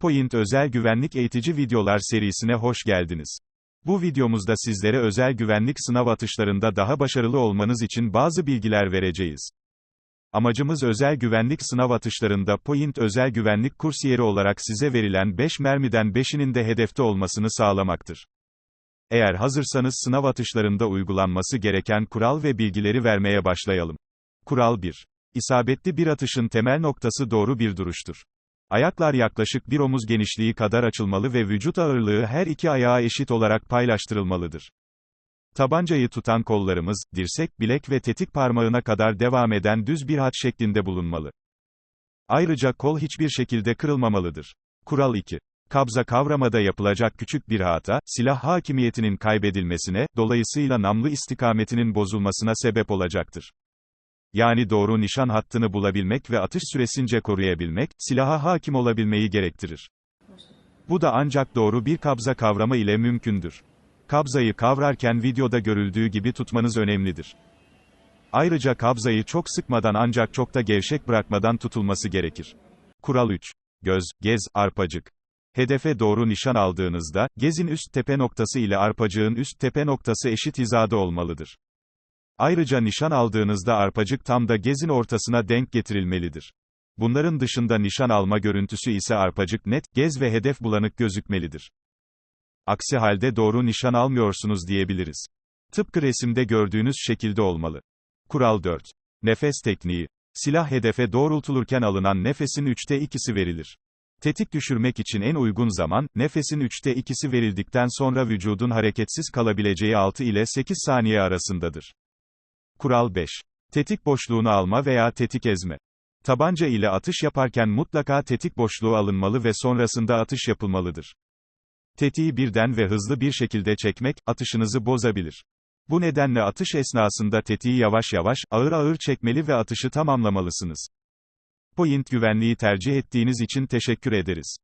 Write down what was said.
Point Özel Güvenlik Eğitici Videolar serisine hoş geldiniz. Bu videomuzda sizlere özel güvenlik sınav atışlarında daha başarılı olmanız için bazı bilgiler vereceğiz. Amacımız özel güvenlik sınav atışlarında Point Özel Güvenlik Kursiyeri olarak size verilen 5 mermiden 5'inin de hedefte olmasını sağlamaktır. Eğer hazırsanız sınav atışlarında uygulanması gereken kural ve bilgileri vermeye başlayalım. Kural 1. İsabetli bir atışın temel noktası doğru bir duruştur. Ayaklar yaklaşık bir omuz genişliği kadar açılmalı ve vücut ağırlığı her iki ayağa eşit olarak paylaştırılmalıdır. Tabancayı tutan kollarımız, dirsek, bilek ve tetik parmağına kadar devam eden düz bir hat şeklinde bulunmalı. Ayrıca kol hiçbir şekilde kırılmamalıdır. Kural 2. Kabza kavramada yapılacak küçük bir hata, silah hakimiyetinin kaybedilmesine, dolayısıyla namlu istikametinin bozulmasına sebep olacaktır. Yani doğru nişan hattını bulabilmek ve atış süresince koruyabilmek, silaha hakim olabilmeyi gerektirir. Bu da ancak doğru bir kabza kavramı ile mümkündür. Kabzayı kavrarken videoda görüldüğü gibi tutmanız önemlidir. Ayrıca kabzayı çok sıkmadan ancak çok da gevşek bırakmadan tutulması gerekir. Kural 3. Göz, gez, arpacık. Hedefe doğru nişan aldığınızda, gezin üst tepe noktası ile arpacığın üst tepe noktası eşit hizada olmalıdır. Ayrıca nişan aldığınızda arpacık tam da gezin ortasına denk getirilmelidir. Bunların dışında nişan alma görüntüsü ise arpacık net, gez ve hedef bulanık gözükmelidir. Aksi halde doğru nişan almıyorsunuz diyebiliriz. Tıpkı resimde gördüğünüz şekilde olmalı. Kural 4. Nefes tekniği. Silah hedefe doğrultulurken alınan nefesin üçte ikisi verilir. Tetik düşürmek için en uygun zaman, nefesin üçte ikisi verildikten sonra vücudun hareketsiz kalabileceği 6 ile 8 saniye arasındadır. Kural 5. Tetik boşluğunu alma veya tetik ezme. Tabanca ile atış yaparken mutlaka tetik boşluğu alınmalı ve sonrasında atış yapılmalıdır. Tetiği birden ve hızlı bir şekilde çekmek, atışınızı bozabilir. Bu nedenle atış esnasında tetiği yavaş yavaş, ağır ağır çekmeli ve atışı tamamlamalısınız. Point güvenliği tercih ettiğiniz için teşekkür ederiz.